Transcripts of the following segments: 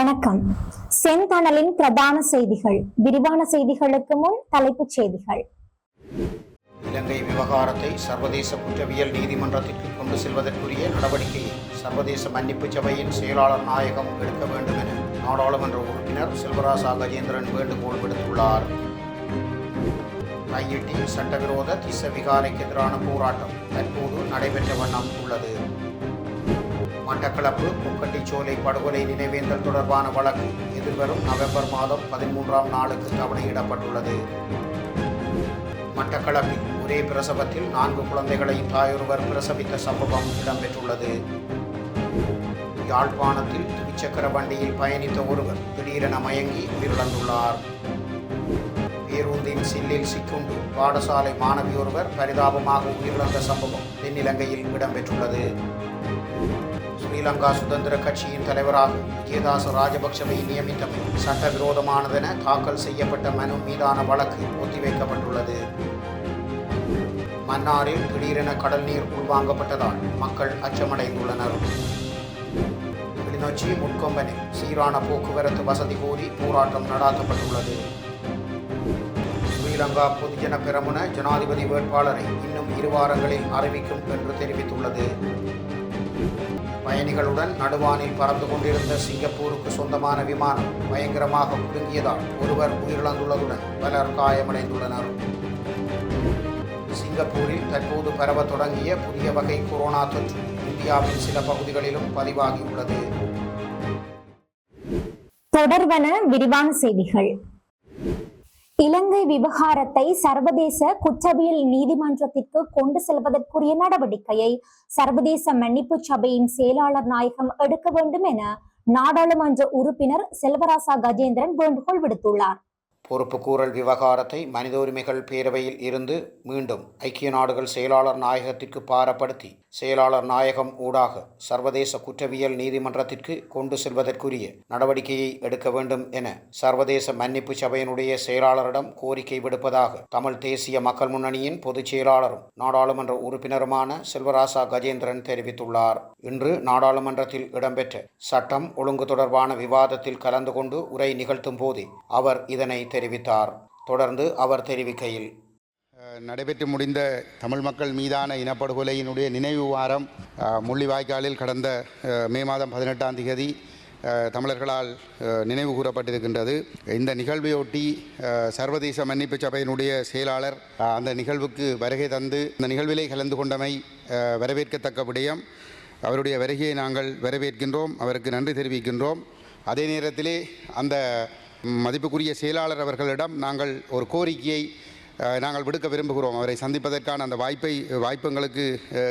வணக்கம். செந்தணலின் பிரதான செய்திகள். விரிவான செய்திகளுக்கு முன் தலைப்புச் செய்திகள். இலங்கை விவகாரத்தை சர்வதேச குற்றவியல் நீதிமன்றத்திற்கு கொண்டு செல்வதற்குரிய நடவடிக்கையை சர்வதேச மன்னிப்பு சபையின் செயலாளர் நாயகம் எடுக்க வேண்டும் என நாடாளுமன்ற உறுப்பினர் செல்வராசா கஜேந்திரன் வேண்டுகோள் விடுத்துள்ளார். கையிட்டி சட்டவிரோத திச விகாரைக்கு எதிரான போராட்டம் தற்போது நடைபெற்ற வண்ணம் உள்ளது. மட்டக்களப்பு முக்கட்டிச்சோலை படுகொலை நினைவேந்தல் தொடர்பான வழக்கு எதிர்வரும் நவம்பர் மாதம் பதிமூன்றாம் நாளுக்கு தவணையிடப்பட்டுள்ளது. மட்டக்களப்பில் ஒரே பிரசவத்தில் நான்கு குழந்தைகளை தாயொருவர் பிரசவித்த சம்பவம் இடம்பெற்றுள்ளது. யாழ்ப்பாணத்தில் துவிச்சக்கர வண்டியில் பயணித்த ஒருவர் திடீரென மயங்கி உயிரிழந்துள்ளார். பேருந்தின் சில்லில் சிக்குண்டு பாடசாலை மாணவி ஒருவர் பரிதாபமாக உயிரிழந்த சம்பவம் தென்னிலங்கையில் இடம்பெற்றுள்ளது. ஸ்ரீலங்கா சுதந்திர கட்சியின் தலைவராக விஜயதாச ராஜபக்சவை நியமித்தமை சட்டவிரோதமானதென தாக்கல் செய்யப்பட்ட மனு மீதான வழக்கு ஒத்திவைக்கப்பட்டுள்ளது. மன்னாரில் திடீரென கடல் நீர் உள்வாங்கப்பட்டதால் மக்கள் அச்சமடைந்துள்ளனர். கிளிநொச்சி முட்கொம்பனில் சீரான போக்குவரத்து வசதி கோரி போராட்டம் நடாத்தப்பட்டுள்ளது. ஸ்ரீலங்கா பொதுஜன பெரமுன ஜனாதிபதி வேட்பாளரை இன்னும் இரு வாரங்களில் அறிவிக்கும் என்று தெரிவித்துள்ளது. பயணிகளுடன் நடுவானில் பறந்து கொண்டிருந்த சிங்கப்பூருக்கு சொந்தமான விமானம் பயங்கரமாக குலுங்கியதால் ஒருவர் உயிரிழந்துள்ளதுடன் பலர் காயமடைந்துள்ளனர். சிங்கப்பூரில் தற்போது பரவ தொடங்கிய புதிய வகை கொரோனா தொற்று இந்தியாவின் சில பகுதிகளிலும் பதிவாகியுள்ளது தொடர்வன விரிவான செய்திகள். இலங்கை விவகாரத்தை சர்வதேச குற்றவியல் நீதிமன்றத்திற்கு கொண்டு செல்வதற்குரிய நடவடிக்கையை சர்வதேச மன்னிப்பு சபையின் செயலாளர் நாயகம் எடுக்க வேண்டும் என நாடாளுமன்ற உறுப்பினர் செல்வராசா கஜேந்திரன் வேண்டுகோள் விடுத்துள்ளார். பொறுப்புக்கூறல் விவகாரத்தை மனித உரிமைகள் பேரவையில் இருந்து மீண்டும் ஐக்கிய நாடுகள் செயலாளர் நாயகத்திற்கு பாரப்படுத்தி செயலாளர் நாயகம் ஊடாக சர்வதேச குற்றவியல் நீதிமன்றத்திற்கு கொண்டு செல்வதற்குரிய நடவடிக்கையை எடுக்க வேண்டும் என சர்வதேச மன்னிப்பு சபையினுடைய செயலாளரிடம் கோரிக்கை விடுப்பதாக தமிழ் தேசிய மக்கள் முன்னணியின் பொதுச் செயலாளரும் நாடாளுமன்ற உறுப்பினருமான செல்வராசா கஜேந்திரன் தெரிவித்துள்ளார். இன்று நாடாளுமன்றத்தில் இடம்பெற்ற சட்டம் ஒழுங்கு தொடர்பான விவாதத்தில் கலந்து கொண்டு உரை நிகழ்த்தும் போதே அவர் இதனை தெரிவித்தார். தெரிவித்தார். தொடர்ந்து அவர் தெரிவிக்கையில் நடைபெற்று முடிந்த தமிழ் மக்கள் மீதான இனப்படுகொலையினுடைய நினைவு வாரம் முள்ளிவாய்க்காலில் கடந்த மே மாதம் பதினெட்டாம் தேதி தமிழர்களால் நினைவு கூறப்பட்டிருக்கின்றது. இந்த நிகழ்வையொட்டி சர்வதேச மன்னிப்பு சபையினுடைய செயலாளர் அந்த நிகழ்வுக்கு வருகை தந்து இந்த நிகழ்விலே கலந்து கொண்டமை வரவேற்கத்தக்க விடயம். அவருடைய வருகையை நாங்கள் வரவேற்கின்றோம். அவருக்கு நன்றி தெரிவிக்கின்றோம். அதே நேரத்திலே அந்த மதிப்புக்குரிய செயலாளர் அவர்களிடம் நாங்கள் ஒரு கோரிக்கையை நாங்கள் விடுக்க விரும்புகிறோம். அவரை சந்திப்பதற்கான அந்த வாய்ப்பை வாய்ப்பு எங்களுக்கு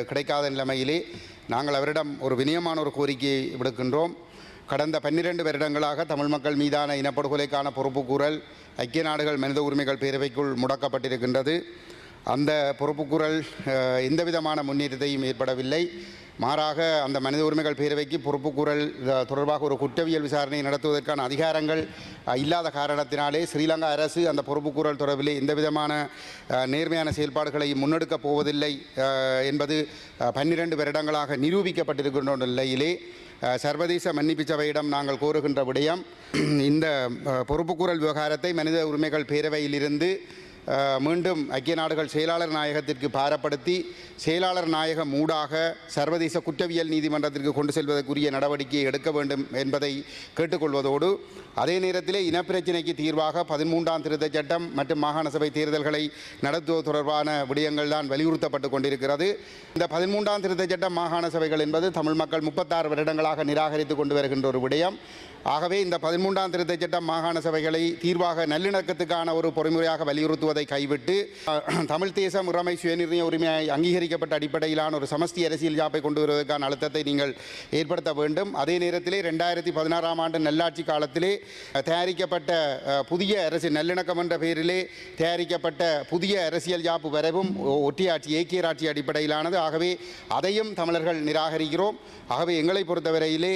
கிடைக்காத நிலைமையிலே நாங்கள் அவரிடம் ஒரு வினயமான ஒரு கோரிக்கையை விடுக்கின்றோம். கடந்த பன்னிரண்டு வருடங்களாக தமிழ் மக்கள் மீதான இனப்படுகொலைக்கான பொறுப்புக்கூறல் ஐக்கிய நாடுகள் மனித உரிமைகள் பேரவைக்குள் முடக்கப்பட்டிருக்கின்றது. அந்த பொறுப்புக்கூறல் எந்த எந்தவிதமான முன்னேற்றத்தையும் ஏற்படவில்லை. மாறாக அந்த மனித உரிமைகள் பேரவைக்கு பொறுப்புக்கூறல் தொடர்பாக ஒரு குற்றவியல் விசாரணை நடத்துவதற்கான அதிகாரங்கள் இல்லாத காரணத்தினாலே ஸ்ரீலங்கா அரசு அந்த பொறுப்புக்கூறல் தொடர்பிலே எந்த விதமான நேர்மையான செயல்பாடுகளை முன்னெடுக்கப் போவதில்லை என்பது பன்னிரண்டு வருடங்களாக நிரூபிக்கப்பட்டிருக்கின்ற நிலையிலே சர்வதேச மன்னிப்பு சபையிடம் நாங்கள் கோருகின்ற விடயம் இந்த பொறுப்புக்கூறல் விவகாரத்தை மனித உரிமைகள் பேரவையிலிருந்து மீண்டும் ஐக்கிய நாடுகள் செயலாளர் நாயகத்திற்கு பாரப்படுத்தி செயலாளர் நாயகம் ஊடாக சர்வதேச குற்றவியல் நீதிமன்றத்திற்கு கொண்டு செல்வதற்குரிய நடவடிக்கையை எடுக்க வேண்டும் என்பதை கேட்டுக்கொள்வதோடு அதே நேரத்திலே இனப்பிரச்சினைக்கு தீர்வாக பதிமூன்றாம் திருத்த சட்டம் மற்றும் மாகாண சபை தேர்தல்களை நடத்துவது தொடர்பான விடயங்கள் தான் வலியுறுத்தப்பட்டு கொண்டிருக்கிறது. இந்த பதிமூன்றாம் திருத்த சட்டம் மாகாண சபைகள் என்பது தமிழ் மக்கள் முப்பத்தாறு வருடங்களாக நிராகரித்து கொண்டு வருகின்ற ஒரு விடயம். ஆகவே இந்த பதிமூன்றாம் திருத்த சட்டம் மாகாண சபைகளை தீர்வாக நல்லிணக்கத்துக்கான ஒரு பொறிமுறையாக வலியுறுத்துவதை கைவிட்டு தமிழ் தேசம் உரிமை சுயநிர்ணய உரிமையை அங்கீகரிக்கப்பட்ட அடிப்படையிலான ஒரு சமஸ்தி அரசியல் ஜாப்பை கொண்டு வருவதற்கான அழுத்தத்தை நீங்கள் ஏற்படுத்த வேண்டும். அதே நேரத்திலே ரெண்டாயிரத்தி பதினாறாம் ஆண்டு நல்லாட்சி காலத்திலே தயாரிக்கப்பட்ட புதிய அரசு நல்லிணக்கம் என்ற பெயரிலே தயாரிக்கப்பட்ட புதிய அரசியல் ஜாப்பு வரைவும் ஒற்றியாட்சி ஏக்கியராட்சி அடிப்படையிலானது. ஆகவே அதையும் தமிழர்கள் நிராகரிக்கிறோம். ஆகவே எங்களை பொறுத்தவரையிலே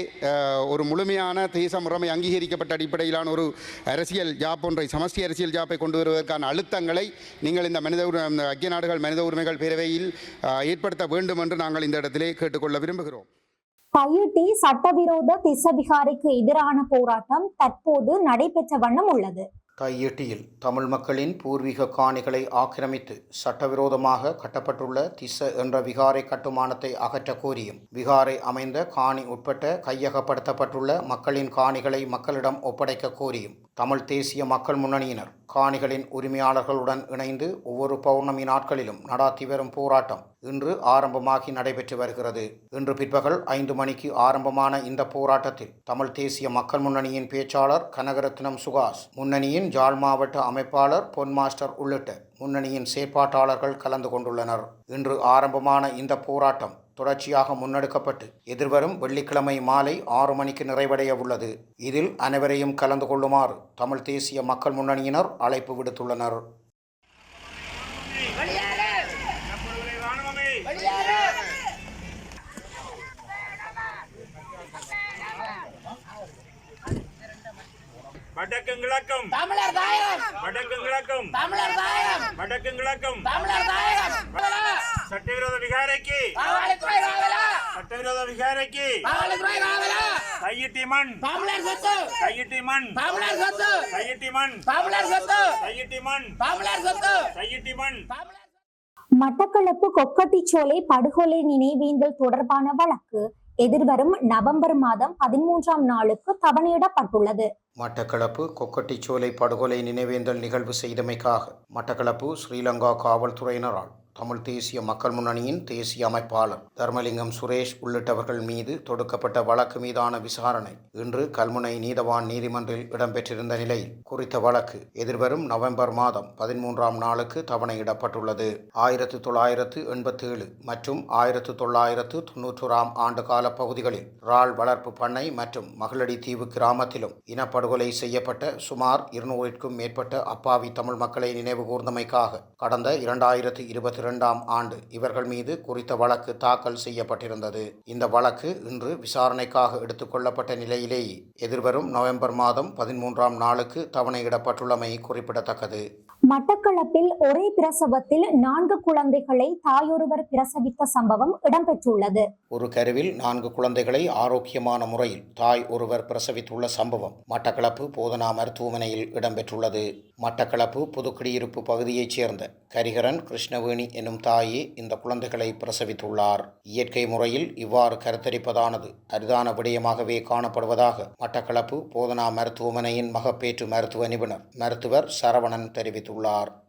ஒரு முழுமையான தேச முறைமை அங்கீகரிக்கப்பட்ட அடிப்படையிலான ஒரு அரசியல் ஜாப் ஒன்றை சமஸ்தி அரசியல் ஜாப்பை கொண்டு வருவதற்கான அழுத்தம் நீங்கள் இந்த மனித உரிமை ஐக்கிய நாடுகள் மனித உரிமைகள் பேரவையில் அஹ், ஏற்படுத்த வேண்டும் என்று நாங்கள் இந்த இடத்திலே கேட்டுக்கொள்ள விரும்புகிறோம். தையிட்டி சட்டவிரோத திசபிகாரிக்கு எதிரான போராட்டம் தற்போது நடைபெற்ற வண்ணம் உள்ளது. கையெட்டியில் தமிழ் மக்களின் பூர்வீக காணிகளை ஆக்கிரமித்து சட்டவிரோதமாக கட்டப்பட்டுள்ள திச என்ற விகாரை கட்டுமானத்தை அகற்ற கோரியும் விகாரை அமைந்த காணி உட்பட்ட கையகப்படுத்தப்பட்டுள்ள மக்களின் காணிகளை மக்களிடம் ஒப்படைக்க கோரியும் தமிழ் தேசிய மக்கள் முன்னணியினர் காணிகளின் உரிமையாளர்களுடன் இணைந்து ஒவ்வொரு பௌர்ணமி நாட்களிலும் நடாத்தி வரும் போராட்டம் இன்று ஆரம்பமாகி நடைபெற்று வருகிறது. இன்று பிற்பகல் ஐந்து மணிக்கு ஆரம்பமான இந்த போராட்டத்தில் தமிழ் தேசிய மக்கள் முன்னணியின் பேச்சாளர் கனகரத்னம் சுகாஸ் முன்னணியின் ஜாழ் மாவட்ட அமைப்பாளர் பொன் மாஸ்டர் உள்ளிட்ட முன்னணியின் செயற்பாட்டாளர்கள் கலந்து கொண்டுள்ளனர். இன்று ஆரம்பமான இந்த போராட்டம் தொடர்ச்சியாக முன்னெடுக்கப்பட்டு எதிர்வரும் வெள்ளிக்கிழமை மாலை ஆறு மணிக்கு நிறைவடைய உள்ளது. இதில் அனைவரையும் கலந்து கொள்ளுமாறு தமிழ் தேசிய மக்கள் முன்னணியினர் அழைப்பு விடுத்துள்ளனர் இனப்படுகொலை ராணுவமே வடக்கும் கிழக்கும். தமிழர் தாயகம் வடக்கும் கிழக்கும். தமிழர் தாயகம் வடக்கும் கிழக்கும். தமிழர் தாயகம் சட்டவிரோத விகாரைக்கு. சட்டவிரோத விகாரைக்கு. கையிட்டி மண். தமிழர் சொத்து. கையிட்டி மண். தமிழர் சொத்து. கையிட்டி மண். தமிழர் சொத்து. கையிட்டி மண். தமிழர் சொத்து. கையிட்டி மண். மட்டக்களப்பு கொக்கட்டிச்சோலை படுகொலை நினைவேந்தல் தொடர்பான வழக்கு. எதிர்வரும் நவம்பர் மாதம் பதிமூன்றாம் நாளுக்கு தவணையிடப்பட்டுள்ளது. மட்டக்களப்பு கொக்கட்டிச்சோலை படுகொலை நினைவேந்தல் நிகழ்வு செய்தமைக்காக மட்டக்களப்பு ஸ்ரீலங்கா காவல்துறையினரால் தமிழ் தேசிய மக்கள் முன்னணியின் தேசிய அமைப்பாளர் தர்மலிங்கம் சுரேஷ் உள்ளிட்டவர்கள் மீது தொடுக்கப்பட்ட வழக்கு மீதான விசாரணை இன்று கல்முனை நீதவான் நீதிமன்றில் இடம்பெற்றிருந்த நிலையில் குறித்த வழக்கு எதிர்வரும் நவம்பர் மாதம் பதிமூன்றாம் நாளுக்கு தவணையிடப்பட்டுள்ளது. ஆயிரத்து தொள்ளாயிரத்து எண்பத்தி ஏழு மற்றும் ஆயிரத்து தொள்ளாயிரத்து தொன்னூற்றோராம் ஆண்டு கால பகுதிகளில் இறால் வளர்ப்பு பண்ணை மற்றும் மகளடி தீவு கிராமத்திலும் இனப்படுகொலை செய்யப்பட்ட சுமார் இருநூறிற்கும் மேற்பட்ட அப்பாவி தமிழ் மக்களை நினைவு கூர்ந்தமைக்காக கடந்த இரண்டாயிரத்து இருபத்தி இரண்டாம் ஆண்டு இவர்கள் மீது குறித்த வழக்கு தாக்கல் செய்யப்பட்டிருந்தது. இந்த வழக்கு இன்று விசாரணைக்காக எடுத்துக்கொள்ளப்பட்ட நிலையிலேயே எதிர்வரும் நவம்பர் மாதம் பதிமூன்றாம் நாளுக்கு தவணையிடப்பட்டுள்ளமை குறிப்பிடத்தக்கது. மட்டக்களப்பில் ஒரே பிரசவத்தில் நான்கு குழந்தைகளை தாயொருவர் பிரசவித்த சம்பவம் இடம்பெற்றுள்ளது. ஒரு கருவில் நான்கு குழந்தைகளை ஆரோக்கியமான முறையில் தாய் ஒருவர் பிரசவித்துள்ள சம்பவம் மட்டக்களப்பு போதனா மருத்துவமனையில் இடம்பெற்றுள்ளது. மட்டக்களப்பு புதுக்குடியிருப்பு பகுதியைச் சேர்ந்த கரிகரன் கிருஷ்ணவேணி என்னும் தாயே இந்த குழந்தைகளை பிரசவித்துள்ளார். இயற்கை முறையில் இவ்வாறு கருத்தரிப்பதானது அரிதான விடயமாகவே காணப்படுவதாக மட்டக்களப்பு போதனா மருத்துவமனையின் மகப்பேற்று மருத்துவ நிபுணர் மருத்துவர் சரவணன் தெரிவித்துள்ளார்.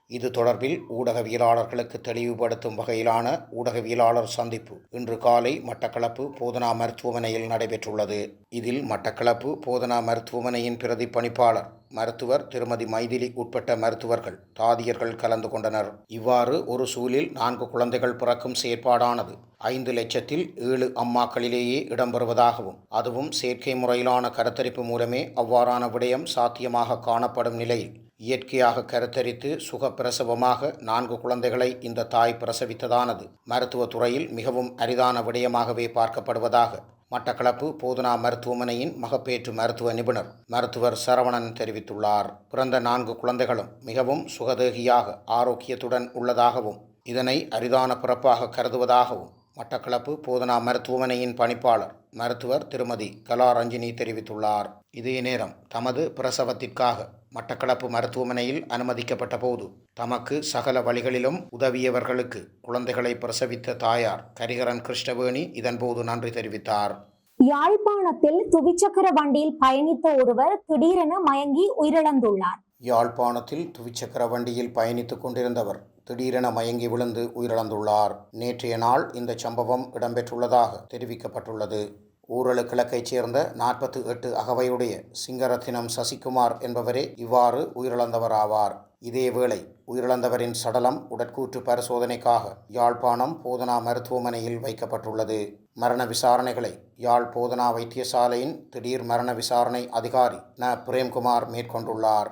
இது தொடர்பில் ஊடகவியலாளர்களுக்கு தெளிவுபடுத்தும் வகையிலான ஊடகவியலாளர் சந்திப்பு இன்று காலை மட்டக்களப்பு போதனா மருத்துவமனையில் நடைபெற்றுள்ளது. இதில் மட்டக்களப்பு போதனா மருத்துவமனையின் பிரதிப்பணிப்பாளர் மருத்துவர் திருமதி மைதிலி உட்பட்ட மருத்துவர்கள் தாதியர்கள் கலந்து கொண்டனர். இவ்வாறு ஒரு சூழில் நான்கு குழந்தைகள் பிறக்கும் செயற்பாடானது. ஐந்து லட்சத்தில் ஏழு அம்மாக்களிலேயே இடம்பெறுவதாகவும் அதுவும் செயற்கை முறையிலான கருத்தரிப்பு மூலமே அவ்வாறான விடயம் சாத்தியமாக காணப்படும் நிலையில் இயற்கையாக கருத்தரித்து சுகப்பிரசவமாக நான்கு குழந்தைகளை இந்த தாய் பிரசவித்ததானது. மருத்துவத் துறையில் மிகவும் அரிதான விடயமாகவே பார்க்கப்படுவதாக மட்டக்களப்பு போதனா மருத்துவமனையின் மகப்பேற்று மருத்துவ நிபுணர் மருத்துவர் சரவணன் தெரிவித்துள்ளார். பிறந்த நான்கு குழந்தைகளும் மிகவும் சுகதேகியாக ஆரோக்கியத்துடன் உள்ளதாகவும் இதனை அரிதான பிறப்பாக கருதுவதாகவும் மட்டக்களப்பு போதனா மருத்துவமனையின் பணிப்பாளர் மருத்துவர் திருமதி கலா ரஞ்சினி தெரிவித்துள்ளார். இதே நேரம் தமது பிரசவத்திற்காக மட்டக்களப்பு மருத்துவமனையில் அனுமதிக்கப்பட்ட போது தமக்கு சகல வழிகளிலும் உதவியவர்களுக்கு குழந்தைகளை பிரசவித்த தாயார் கரிகரன் கிருஷ்ணவேணி இதன்போது நன்றி தெரிவித்தார். யாழ்ப்பாணத்தில் துவிச்சக்கர வண்டியில் பயணித்த ஒருவர் திடீரென மயங்கி உயிரிழந்துள்ளார். யாழ்ப்பாணத்தில் துவிச்சக்கர வண்டியில் பயணித்துக் கொண்டிருந்தவர் திடீரென மயங்கி விழுந்து உயிரிழந்துள்ளார். நேற்றைய நாள் இந்த சம்பவம் இடம்பெற்றுள்ளதாக தெரிவிக்கப்பட்டுள்ளது. ஊரலு கிழக்கைச் சேர்ந்த நாற்பத்து எட்டு அகவையுடைய சிங்கரத்தினம் சசிகுமார் என்பவரே இவ்வாறு உயிரிழந்தவராவார். இதேவேளை உயிரிழந்தவரின் சடலம் உடற்கூற்று பரிசோதனைக்காக யாழ்ப்பாணம் போதனா மருத்துவமனையில் வைக்கப்பட்டுள்ளது. மரண விசாரணைகளை யாழ் போதனா வைத்தியசாலையின் திடீர் மரண விசாரணை அதிகாரி ந. பிரேம்குமார் மேற்கொண்டுள்ளார்.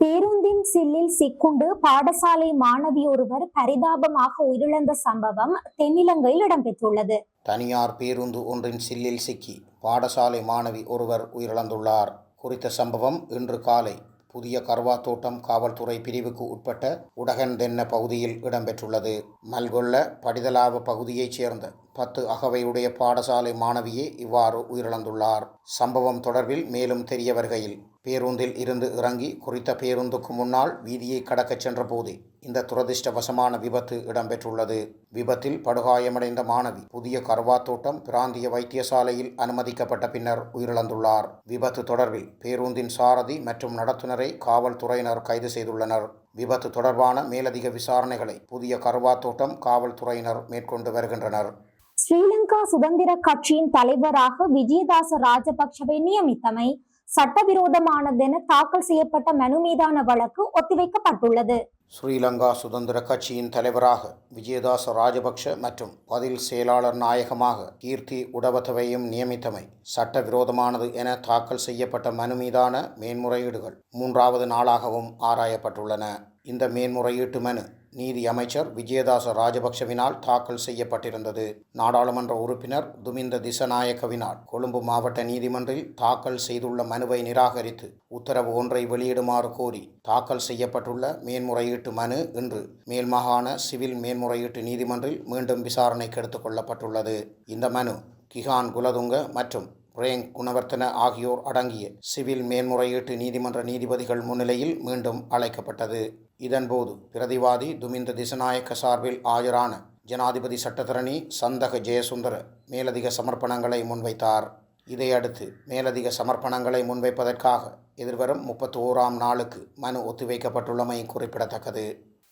பேருந்தின் சில்லில் சிக்குண்டு பாடசாலை மாணவி ஒருவர் பரிதாபமாக உயிரிழந்த சம்பவம் தென்னிலங்கையில் இடம்பெற்றுள்ளது. தனியார் பேருந்து ஒன்றின் சில்லில் சிக்கி பாடசாலை மாணவி ஒருவர் உயிரிழந்துள்ளார். குறித்த சம்பவம் இன்று காலை புதிய கர்வாத்தோட்டம் காவல்துறை பிரிவுக்கு உட்பட்ட உடகன் தென்ன பகுதியில் இடம்பெற்றுள்ளது. மல்கொல்ல படிதலாவ பகுதியைச் சேர்ந்த பத்து அகவையுடைய பாடசாலை மாணவியே இவ்வாறு உயிரிழந்துள்ளார். சம்பவம் தொடர்பில் மேலும் தெரிய வருகையில் பேருந்தில் இருந்து இறங்கி குறித்த பேருந்துக்கு முன்னால் வீதியை கடக்கச் சென்றபோதே இந்த துரதிர்ஷ்டவசமான விபத்து இடம்பெற்றுள்ளது. விபத்தில் படுகாயமடைந்த மாணவி புதிய கர்வாத்தோட்டம் பிராந்திய வைத்தியசாலையில் அனுமதிக்கப்பட்ட பின்னர் உயிரிழந்துள்ளார். விபத்து தொடர்பில் பேருந்தின் சாரதி மற்றும் நடத்துனரை காவல்துறையினர் கைது செய்துள்ளனர். விபத்து தொடர்பான மேலதிக விசாரணைகளை புதிய கர்வாத்தோட்டம் காவல்துறையினர் மேற்கொண்டு வருகின்றனர். ஸ்ரீலங்கா சுதந்திர கட்சியின் தலைவராக விஜயதாச ராஜபக்ஷவை நியமித்தமை சட்டவிரோதமானதென தாக்கல் செய்யப்பட்ட மனு மீதான வழக்கு ஒத்திவைக்கப்பட்டுள்ளது. ஸ்ரீலங்கா சுதந்திர கட்சியின் தலைவராக விஜயதாச ராஜபக்ஷ மற்றும் பதில் செயலாளர் நாயகமாக கீர்த்தி உடவத்தவையும் நியமித்தமை சட்டவிரோதமானது என தாக்கல் செய்யப்பட்ட மனு மீதான மேன்முறையீடுகள் மூன்றாவது நாளாகவும் ஆராயப்பட்டுள்ளன. இந்த மேன்முறையீட்டு மனு நீதி அமைச்சர் விஜயதாச ராஜபக்ஷவினால் தாக்கல் செய்யப்பட்டிருந்தது. நாடாளுமன்ற உறுப்பினர் துமிந்த திசநாயக்கவினால் கொழும்பு மாவட்ட நீதிமன்றில் தாக்கல் செய்துள்ள மனுவை நிராகரித்து உத்தரவு ஒன்றை வெளியிடுமாறு கோரி தாக்கல் செய்யப்பட்டுள்ள மேன்முறையீட்டு மனு இன்று மேல்மாகாண சிவில் மேன்முறையீட்டு நீதிமன்றில் மீண்டும் விசாரணைக்கு எடுத்துக் கொள்ளப்பட்டுள்ளது. இந்த மனு கிஹான் குலதுங்க மற்றும் பிரேங் குணவர்த்தன ஆகியோர் அடங்கிய சிவில் மேன்முறையீட்டு நீதிமன்ற நீதிபதிகள் முன்னிலையில் மீண்டும் அழைக்கப்பட்டது. இதன்போது பிரதிவாதி துமிந்த திசநாயக்க சார்பில் ஆஜரான ஜனாதிபதி சட்டத்தரணி சந்தக ஜெயசுந்தர மேலதிக சமர்ப்பணங்களை முன்வைத்தார். இதையடுத்து மேலதிக சமர்ப்பணங்களை முன்வைப்பதற்காக எதிர்வரும் முப்பத்தி ஓராம் நாளுக்கு மனு ஒத்திவைக்கப்பட்டுள்ளமை குறிப்பிடத்தக்கது.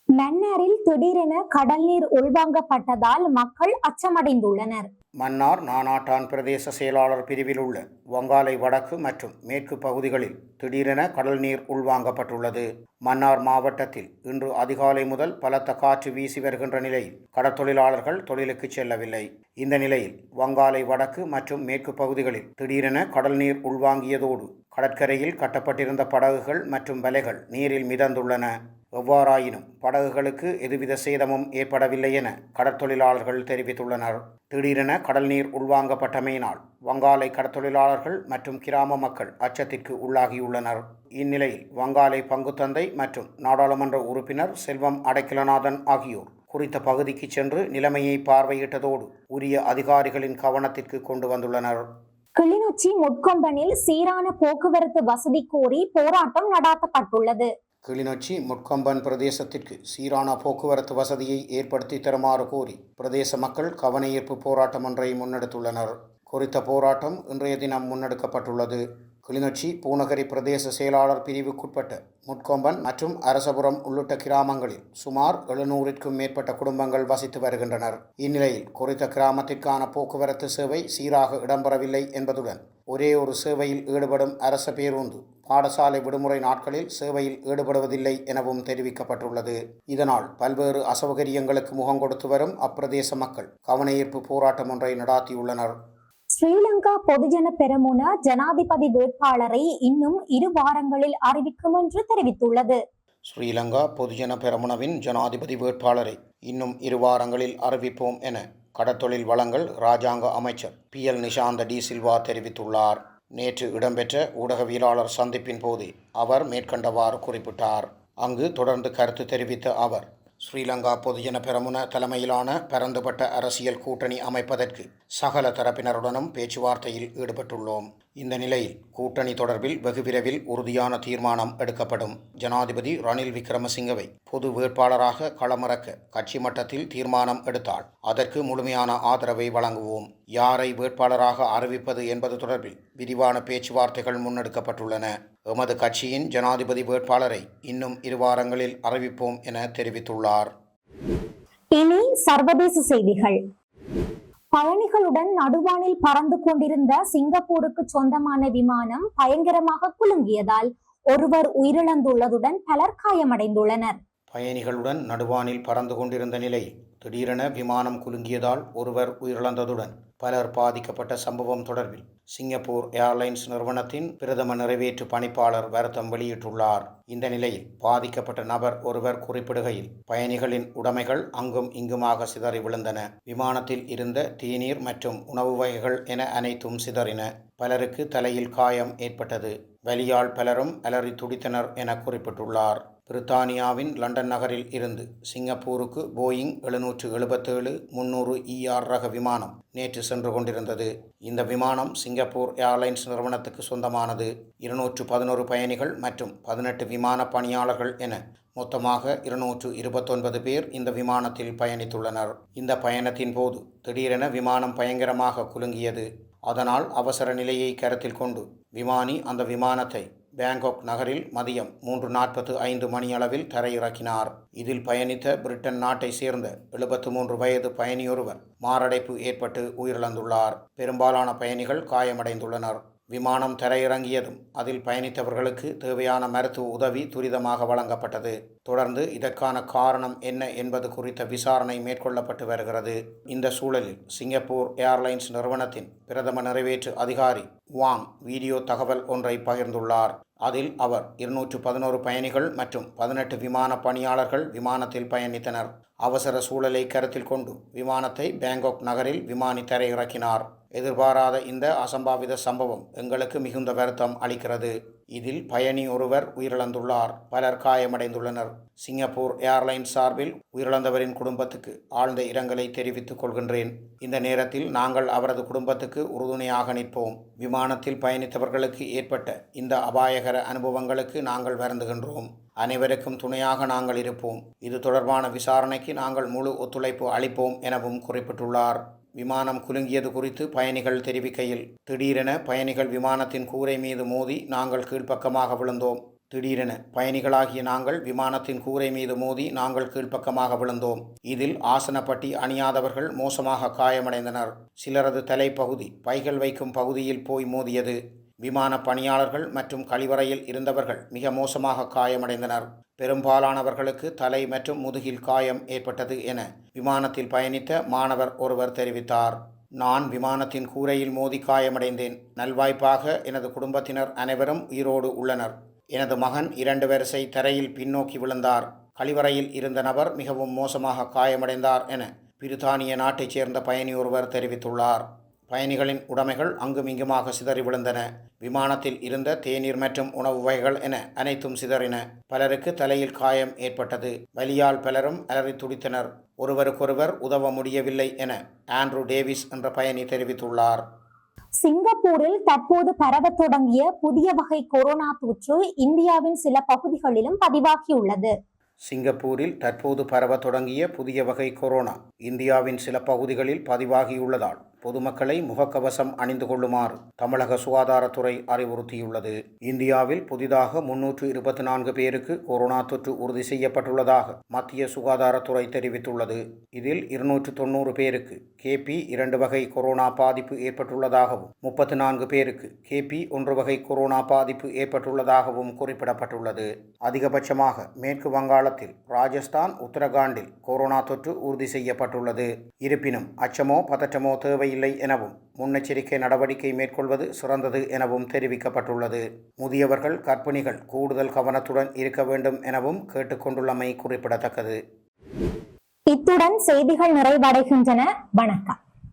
மன்னாரில் திடீரென கடல் நீர் உள்வாங்கப்பட்டதால் மக்கள் அச்சமடைந்துள்ளனர். மன்னார் நானாட்டான் பிரதேச செயலாளர் பிரிவில் உள்ள வங்காலை வடக்கு மற்றும் மேற்கு பகுதிகளில் திடீரென கடல் நீர் உள்வாங்கப்பட்டுள்ளது. மன்னார் மாவட்டத்தில் இன்று அதிகாலை முதல் பலத்த காற்று வீசி வருகின்ற நிலையில் கடற்தொழிலாளர்கள் தொழிலுக்கு செல்லவில்லை. இந்த நிலையில் வங்காலை வடக்கு மற்றும் மேற்கு பகுதிகளில் திடீரென கடல் நீர் உள்வாங்கியதோடு கடற்கரையில் கட்டப்பட்டிருந்த படகுகள் மற்றும் வலைகள் நீரில் மிதந்துள்ளன. எவ்வாறாயினும் படகுகளுக்கு எதுவித சேதமும் ஏற்படவில்லை என கடற்தொழிலாளர்கள் தெரிவித்துள்ளனர். திடீரென கடல் நீர் உள்வாங்கப்பட்டமையினால் வங்காலை கடற்தொழிலாளர்கள் மற்றும் கிராம மக்கள் அச்சத்திற்கு உள்ளாகியுள்ளனர். இந்நிலையில் வங்காலை பங்குத்தந்தை மற்றும் நாடாளுமன்ற உறுப்பினர் செல்வம் அடைக்கலநாதன் ஆகியோர் குறித்த பகுதிக்கு சென்று நிலைமையை பார்வையிட்டதோடு உரிய அதிகாரிகளின் கவனத்திற்கு கொண்டு வந்துள்ளனர். கிளிநொச்சி முட்கொம்பனில் சீரான போக்குவரத்து வசதி கோரி போராட்டம் நடாத்தப்பட்டுள்ளது. கிளிநொச்சி முட்கம்பன் பிரதேசத்திற்கு சீரான போக்குவரத்து வசதியை ஏற்படுத்தி தருமாறு கோரி பிரதேச மக்கள் கவனஈர்ப்பு போராட்டம் ஒன்றை முன்னெடுத்துள்ளனர். குறித்த போராட்டம் இன்றைய தினம் முன்னெடுக்கப்பட்டுள்ளது. கிளிநொச்சி பூநகரி பிரதேச செயலாளர் பிரிவுக்குட்பட்ட முட்கொம்பன் மற்றும் அரசபுரம் உள்ளிட்ட கிராமங்களில் சுமார் எழுநூறிற்கும் மேற்பட்ட குடும்பங்கள் வசித்து வருகின்றனர். இந்நிலையில் குறித்த கிராமத்திற்கான போக்குவரத்து சேவை சீராக இடம்பெறவில்லை என்பதுடன் ஒரே ஒரு சேவையில் ஈடுபடும் அரச பேருந்து பாடசாலை விடுமுறை நாட்களில் சேவையில் ஈடுபடுவதில்லை எனவும் தெரிவிக்கப்பட்டுள்ளது. இதனால் பல்வேறு அசௌகரியங்களுக்கு முகம் கொடுத்து வரும் அப்பிரதேச மக்கள் கவனஈர்ப்பு போராட்டம் ஒன்றை நடாத்தியுள்ளனர். ஸ்ரீலங்கா பொதுஜன பெரமுன ஜனாதிபதி வேட்பாளரை இன்னும் இரு வாரங்களில் அறிவிக்கும் என்று தெரிவித்துள்ளது. ஸ்ரீலங்கா பொதுஜன பெரமுனவின் ஜனாதிபதி வேட்பாளரை இன்னும் இரு வாரங்களில் அறிவிப்போம் என கடத்தொழில் வளங்கள் இராஜாங்க அமைச்சர் P L Nishantha D Silva தெரிவித்துள்ளார். நேற்று இடம்பெற்ற ஊடகவியலாளர் சந்திப்பின் போது அவர் மேற்கண்டவாறு குறிப்பிட்டார். அங்கு தொடர்ந்து கருத்து தெரிவித்த அவர் ஸ்ரீலங்கா பொதுஜன பெரமுன தலைமையிலான பரந்துபட்ட அரசியல் கூட்டணி அமைப்பதற்கு சகல தரப்பினருடனும் பேச்சுவார்த்தையில் ஈடுபட்டுள்ளோம். இந்த நிலையில் கூட்டணி தொடர்பில் வெகு விரைவில் உறுதியான தீர்மானம் எடுக்கப்படும். ஜனாதிபதி ரணில் விக்ரமசிங்கவை பொது வேட்பாளராக களமிறக்க கட்சி மட்டத்தில் தீர்மானம் எடுத்தால் அதற்கு முழுமையான ஆதரவை வழங்குவோம். யாரை வேட்பாளராக அறிவிப்பது என்பது தொடர்பில் விரிவான பேச்சுவார்த்தைகள் முன்னெடுக்கப்பட்டுள்ளன. எமது கட்சியின் ஜனாதிபதி வேட்பாளரை இன்னும் இரு வாரங்களில் அறிவிப்போம் என தெரிவித்துள்ளார். இனி சர்வதேச செய்திகள். பயணிகளுடன் நடுவானில் பறந்து கொண்டிருந்த சிங்கப்பூருக்கு சொந்தமான விமானம் பயங்கரமாக குலுங்கியதால் ஒருவர் உயிரிழந்துள்ளதுடன் பலர் காயமடைந்துள்ளனர். பயணிகளுடன் நடுவானில் பறந்து கொண்டிருந்த நிலை திடீரென விமானம் குலுங்கியதால் ஒருவர் உயிரிழந்ததுடன் பலர் பாதிக்கப்பட்ட சம்பவம் தொடர்பில் சிங்கப்பூர் ஏர்லைன்ஸ் நிறுவனத்தின் பிரதம நிறைவேற்று பணிப்பாளர் வருத்தம் வெளியிட்டுள்ளார். இந்த நிலையில் பாதிக்கப்பட்ட நபர் ஒருவர் குறிப்பிடுகையில் பயணிகளின் உடைமைகள் அங்கும் இங்குமாக சிதறி விழுந்தன. விமானத்தில் இருந்த தேநீர் மற்றும் உணவு வகைகள் என அனைத்தும் சிதறின. பலருக்கு தலையில் காயம் ஏற்பட்டது. வலியால் பலரும் அலறி துடித்தனர் என குறிப்பிட்டுள்ளார். பிரித்தானியாவின் லண்டன் நகரில் இருந்து சிங்கப்பூருக்கு போயிங் எழுநூற்று எழுபத்தேழு முன்னூறு இஆர் ரக விமானம் நேற்று சென்று கொண்டிருந்தது. இந்த விமானம் சிங்கப்பூர் ஏர்லைன்ஸ் நிறுவனத்துக்கு சொந்தமானது. இருநூற்று பதினோரு பயணிகள் மற்றும் பதினெட்டு விமான பணியாளர்கள் என மொத்தமாக இருநூற்று இருபத்தொன்பது பேர் இந்த விமானத்தில் பயணித்துள்ளனர். இந்த பயணத்தின் போது திடீரென விமானம் பயங்கரமாக குலுங்கியது. அதனால் அவசர நிலையை கருத்தில் கொண்டு விமானி அந்த விமானத்தை பேங்காக் நகரில் மதியம் மூன்று நாற்பத்து ஐந்து மணியளவில் தரையிறக்கினார். இதில் பயணித்த பிரிட்டன் நாட்டை சேர்ந்த எழுபத்து மூன்று வயது பயணியொருவர் மாரடைப்பு ஏற்பட்டு உயிரிழந்துள்ளார். பெரும்பாலான பயணிகள் காயமடைந்துள்ளனர். விமானம் தரையிறங்கியதும் அதில் பயணித்தவர்களுக்கு தேவையான மருத்துவ உதவி துரிதமாக வழங்கப்பட்டது. தொடர்ந்து இதற்கான காரணம் என்ன என்பது குறித்த விசாரணை மேற்கொள்ளப்பட்டு வருகிறது. இந்த சூழலில் சிங்கப்பூர் ஏர்லைன்ஸ் நிறுவனத்தின் பிரதம நிறைவேற்று அதிகாரி வாங் வீடியோ தகவல் ஒன்றை பகிர்ந்துள்ளார். அதில் அவர் இருநூற்று பதினோரு பயணிகள் மற்றும் பதினெட்டு விமான பணியாளர்கள் விமானத்தில் பயணித்தனர். அவசர சூழலை கருத்தில் கொண்டு விமானத்தை பேங்காக் நகரில் விமானி தரையிறக்கினார் எதிர்பாராத இந்த அசம்பாவித சம்பவம் எங்களுக்கு மிகுந்த வருத்தம் அளிக்கிறது. இதில் பயணி ஒருவர் உயிரிழந்துள்ளார். பலர் காயமடைந்துள்ளனர். சிங்கப்பூர் ஏர்லைன்ஸ் சார்பில் உயிரிழந்தவரின் குடும்பத்துக்கு ஆழ்ந்த இரங்கலை தெரிவித்துக் கொள்கின்றேன். இந்த நேரத்தில் நாங்கள் அவரது குடும்பத்துக்கு உறுதுணையாக நிற்போம். விமானத்தில் பயணித்தவர்களுக்கு ஏற்பட்ட இந்த அபாயகர அனுபவங்களுக்கு நாங்கள் வருந்துகின்றோம். அனைவருக்கும் துணையாக நாங்கள் இருப்போம். இது தொடர்பான விசாரணைக்கு நாங்கள் முழு ஒத்துழைப்பு அளிப்போம் எனவும் குறிப்பிட்டுள்ளார். விமானம் குலுங்கியது குறித்து பயணிகள் தெரிவிக்கையில் திடீரென பயணிகள் விமானத்தின் கூரை மீது மோதி நாங்கள் கீழ்ப்பக்கமாக விழுந்தோம். திடீரென பயணிகளாகிய நாங்கள் விமானத்தின் கூரை மீது மோதி நாங்கள் கீழ்ப்பக்கமாக விழுந்தோம். இதில் ஆசனப்பட்டி அணியாதவர்கள் மோசமாக காயமடைந்தனர். சிலரது தலைப்பகுதி பைகள் வைக்கும் பகுதியில் போய் மோதியது. விமான பணியாளர்கள் மற்றும் கழிவறையில் இருந்தவர்கள் மிக மோசமாக காயமடைந்தனர். பெரும்பாலானவர்களுக்கு தலை மற்றும் முதுகில் காயம் ஏற்பட்டது என விமானத்தில் பயணித்த மாணவர் ஒருவர் தெரிவித்தார். நான் விமானத்தின் கூரையில் மோதி காயமடைந்தேன். நல்வாய்ப்பாக எனது குடும்பத்தினர் அனைவரும் உயிரோடு உள்ளனர். எனது மகன் இரண்டு வரிசை தரையில் பின்னோக்கி விழுந்தார். கழிவறையில் இருந்த நபர் மிகவும் மோசமாக காயமடைந்தார் என பிரித்தானிய நாட்டைச் சேர்ந்த பயணி ஒருவர் தெரிவித்துள்ளார். பயணிகளின் உடைமைகள் அங்குமிங்குமாக சிதறி விழுந்தன. விமானத்தில் இருந்த தேநீர் மற்றும் உணவு வகைகள் என அனைத்தும் சிதறின. பலருக்கு தலையில் காயம் ஏற்பட்டது. வலியால் பலரும் அலறி துடித்தனர். ஒருவருக்கொருவர் உதவ முடியவில்லை என ஆண்ட்ரூ டேவிஸ் என்ற பயணி தெரிவித்துள்ளார். சிங்கப்பூரில் தற்போது பரவத் தொடங்கிய புதிய வகை கொரோனா தொற்று இந்தியாவின் சில பகுதிகளிலும் பதிவாகியுள்ளது. சிங்கப்பூரில் தற்போது பரவத் தொடங்கிய புதிய வகை கொரோனா இந்தியாவின் சில பகுதிகளில் பதிவாகியுள்ளதால் பொதுமக்களை முகக்கவசம் அணிந்து கொள்ளுமாறு தமிழக சுகாதாரத்துறை அறிவுறுத்தியுள்ளது. இந்தியாவில் புதிதாக முன்னூற்று இருபத்தி நான்கு பேருக்கு கொரோனா தொற்று உறுதி செய்யப்பட்டுள்ளதாக மத்திய சுகாதாரத்துறை தெரிவித்துள்ளது. இதில் இருநூற்று தொண்ணூறு பேருக்கு கேபி இரண்டு வகை கொரோனா பாதிப்பு ஏற்பட்டுள்ளதாகவும் முப்பத்தி நான்கு பேருக்கு கேபி ஒன்று வகை கொரோனா பாதிப்பு ஏற்பட்டுள்ளதாகவும் குறிப்பிடப்பட்டுள்ளது. அதிகபட்சமாக மேற்கு வங்காளத்தில் ராஜஸ்தான் உத்தரகாண்டில் கொரோனா தொற்று உறுதி செய்யப்பட்டுள்ளது. இருப்பினும் அச்சமோ பதற்றமோ தேவையில்லை எனவும் முன்னெச்சரிக்கை நடவடிக்கை மேற்கொள்வது சிறந்தது எனவும் தெரிவிக்கப்பட்டுள்ளது. முதியவர்கள் கர்ப்பிணிகள் கூடுதல் கவனத்துடன் இருக்க வேண்டும் எனவும் கேட்டுக்கொண்டுள்ளமை குறிப்பிடத்தக்கது. இத்துடன் செய்திகள் நிறைவடைகின்றன. வணக்கம்.